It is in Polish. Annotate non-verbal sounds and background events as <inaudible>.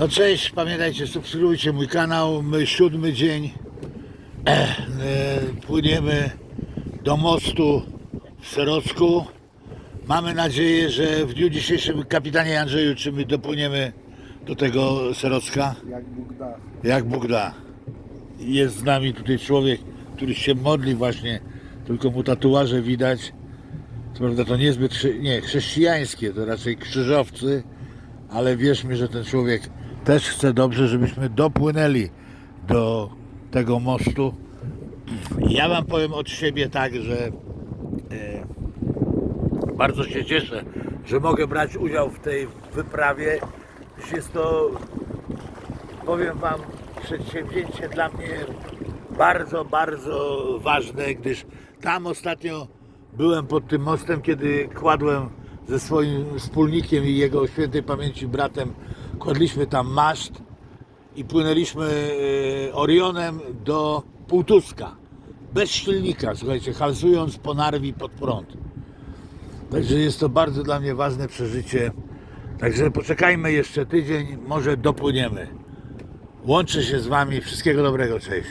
No cześć, pamiętajcie, subskrybujcie mój kanał. My siódmy dzień <clears throat> e, płyniemy do mostu w Serocku. Mamy nadzieję, że w dniu dzisiejszym, kapitanie Andrzeju, czy my dopłyniemy do tego Serocka? Jak Bóg da. Jak Bóg da. Jest z nami tutaj człowiek, który się modli właśnie, tylko mu tatuaże widać. Co prawda to niezbyt chrze- nie, chrześcijańskie, to raczej krzyżowcy, ale wierz mi, że ten człowiek też chce dobrze, żebyśmy dopłynęli do tego mostu. Ja wam powiem od siebie tak, że e, bardzo się cieszę, że mogę brać udział w tej wyprawie. Jest to powiem Wam, przedsięwzięcie dla mnie bardzo, bardzo ważne, gdyż tam ostatnio byłem pod tym mostem, kiedy kładłem ze swoim wspólnikiem i jego świętej pamięci bratem, kładliśmy tam maszt i płynęliśmy e, Orionem do Półtuska. Bez silnika, słuchajcie, halsując po Narwi pod prąd. Także jest to bardzo dla mnie ważne przeżycie. Także poczekajmy jeszcze tydzień, może dopłyniemy. Łączę się z Wami. Wszystkiego dobrego. Cześć.